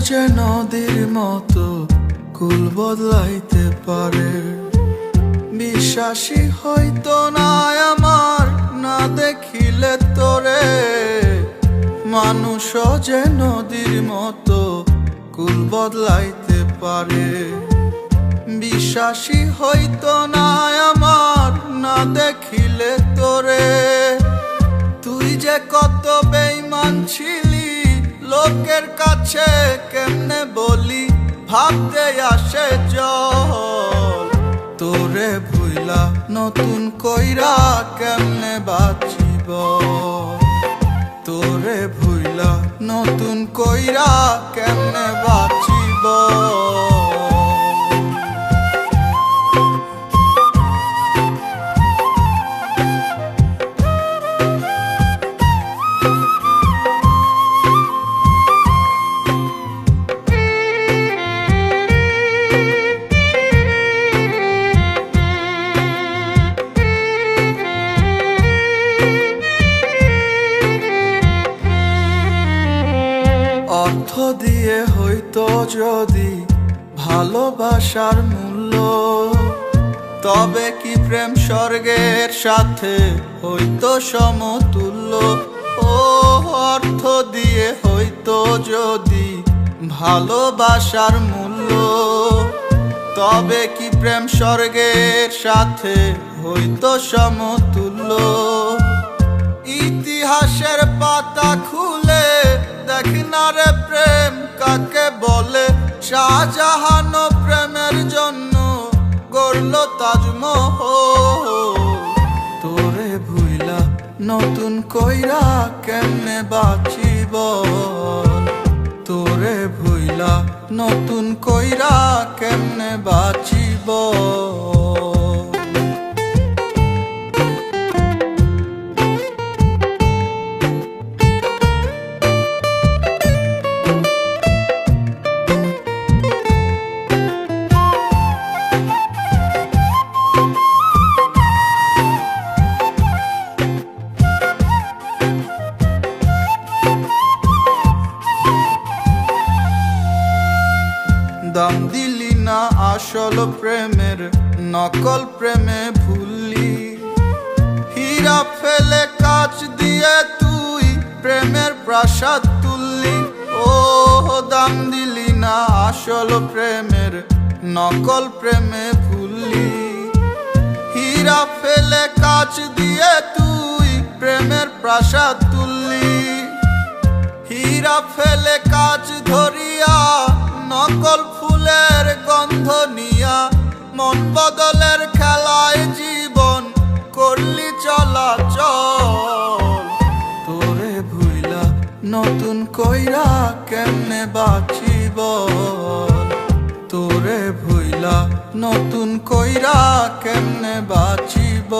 যে নদীর মতো কুল বদলাইতে পারে। বিশ্বাসী হয়তো না আমার, না দেখিলে তোরে। মানুষ যে নদীর মতো কুল বদলাইতে পারে। বিশ্বাসী হইতো না আমার, না দেখিলে তোরে। তুই যে কত বেইমান ছিলি লোকের কাছে কেমনে বলি, ভাবতে আসে জল। তোরে ভুইলা নতুন কইরা কেমনে বাঁচিব? তোরে ভুইলা নতুন কইরা কেমনে অর্থ দিয়ে হইতো যদি ভালোবাসার মূল্য, তবে কি প্রেম স্বর্গের সাথে হইতো সমতুল্য? ও অর্থ দিয়ে হইতো যদি ভালোবাসার মূল্য, তবে কি প্রেম স্বর্গের সাথে হইতো সমতুল্য? ইতিহাসের পাতা খুলে দেখ না রে প্রেম কাকে বলে? শাহজাহান প্রেমের জন্য গড়ল তাজমহল। তোরে ভুইলা নতুন কইরা কেমনে বাঁচিব? তোরে ভুইলা নতুন কইরা কেমনে বাঁচিব? দাম দিলি না আসল প্রেমের, নকল প্রেমে ভুললি হীরা ফেলে কাচ দিয়ে তুই প্রেমের প্রাসাদ তুললি। ও দাম দিলি না আসল প্রেমের, নকল প্রেমে ভুললি হীরা ফেলে কাচ দিয়ে তুই প্রেমের প্রাসাদ তুললি। হীরা ফেলে কাজ ধরিয়া নকল ফুলের গন্ধ নিয়া মন বদলের খেলায় জীবন করলি চলাচল। তোরে ভুইলা নতুন কইরা কেমনে বাঁচিব? তোরে ভুইলা নতুন কইরা কেমনে বাঁচিব?